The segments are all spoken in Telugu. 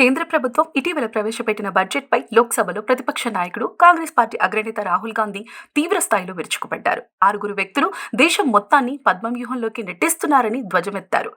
కేంద్ర ప్రభుత్వం ఇటీవల ప్రవేశపెట్టిన బడ్జెట్పై లోక్సభలో ప్రతిపక్ష నాయకుడు కాంగ్రెస్ పార్టీ అగ్రనేత రాహుల్ గాంధీ తీవ్ర స్థాయిలో విరుచుకుపడ్డారు. ఆరుగురు వ్యక్తులు దేశం మొత్తాన్ని పద్మవ్యూహంలోకి నెట్టిస్తున్నారని ధ్వజమెత్తారు.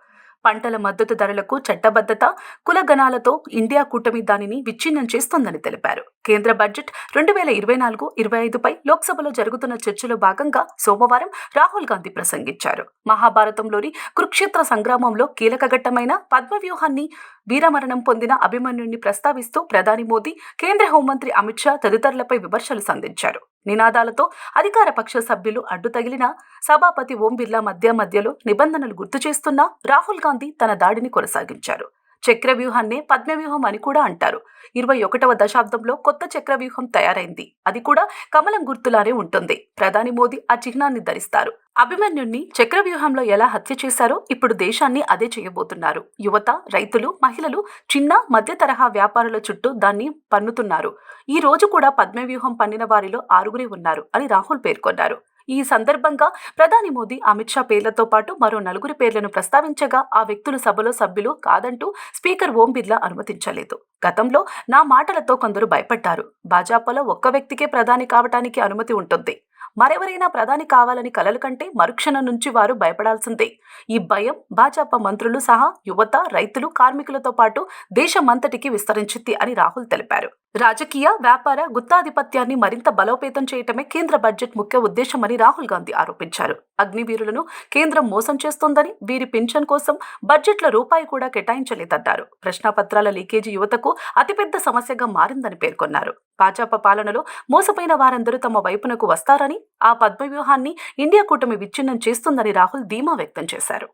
పంటల మద్దతు ధరలకు చట్టబద్ధత కులగణాలతో ఇండియా కూటమి దానిని విచ్ఛిన్నం చేస్తోందని తెలిపారు. కేంద్ర బడ్జెట్ రెండు వేల ఇరవై నాలుగు ఇరవై ఐదుపై లోక్సభలో జరుగుతున్న చర్చలో భాగంగా సోమవారం రాహుల్ గాంధీ ప్రసంగించారు. మహాభారతంలోని కురుక్షేత్ర సంగ్రామంలో కీలక ఘట్టమైన పద్మవ్యూహాన్ని వీరమరణం పొందిన అభిమన్యుణ్ణి ప్రస్తావిస్తూ ప్రధాని మోదీ కేంద్ర హోంమంత్రి అమిత్ షా తదితరులపై విమర్శలు సంధించారు. నినాదాలతో అధికార పక్ష సభ్యులు అడ్డు తగిలిన సభాపతి ఓం బిర్లా మధ్య మధ్యలో నిబంధనలు గుర్తు చేస్తున్న రాహుల్ గాంధీ తన దాడిని కొనసాగించారు. చక్రవ్యూహాన్నే పద్మవ్యూహం అని కూడా అంటారు. ఇరవై ఒకటవ దశాబ్దంలో కొత్త చక్రవ్యూహం తయారైంది. అది కూడా కమలం గుర్తులానే ఉంటుంది. ప్రధాని మోదీ ఆ చిహ్నాన్ని ధరిస్తారు. అభిమన్యుణ్ణి చక్రవ్యూహంలో ఎలా హత్య చేశారో ఇప్పుడు దేశాన్ని అదే చేయబోతున్నారు. యువత రైతులు మహిళలు చిన్న మధ్య తరహా వ్యాపారుల చుట్టూ దాన్ని పన్నుతున్నారు. ఈ రోజు కూడా పద్మవ్యూహం పన్నిన వారిలో ఆరుగురే ఉన్నారు అని రాహుల్ పేర్కొన్నారు. ఈ సందర్భంగా ప్రధాని మోదీ అమిత్ షా పేర్లతో పాటు మరో నలుగురి పేర్లను ప్రస్తావించగా ఆ వ్యక్తులు సభలో సభ్యులు కాదంటూ స్పీకర్ ఓం బిర్లా అనుమతించలేదు. గతంలో నా మాటలతో కొందరు భయపడ్డారు. భాజపాలో ఒక్క వ్యక్తికే ప్రధాని కావటానికి అనుమతి ఉంటుంది. మరెవరైనా ప్రధాని కావాలని కలలు కంటే మరుక్షణం నుంచి వారు భయపడాల్సిందే. ఈ భయం భాజపా మంత్రులు సహా యువత రైతులు కార్మికులతో పాటు దేశమంతటికి విస్తరించింది అని రాహుల్ తెలిపారు. రాజకీయ వ్యాపార గుత్తాధిపత్యాన్ని మరింత బలోపేతం చేయటమే కేంద్ర బడ్జెట్ ముఖ్య ఉద్దేశమని రాహుల్ గాంధీ ఆరోపించారు. అగ్నివీరులను కేంద్రం మోసం చేస్తోందని వీరి పింఛన్ కోసం బడ్జెట్లో రూపాయి కూడా కేటాయించలేదన్నారు. ప్రశ్నాపత్రాల లీకేజీ యువతకు అతిపెద్ద సమస్యగా మారిందని పేర్కొన్నారు. భాజపా పాలనలో మోసపోయిన వారందరూ తమ వైపునకు వస్తారని ఆ పద్మవ్యూహాన్ని ఇండియా కూటమి విచ్ఛిన్నం చేస్తుందని రాహుల్ ధీమా వ్యక్తం చేశారు.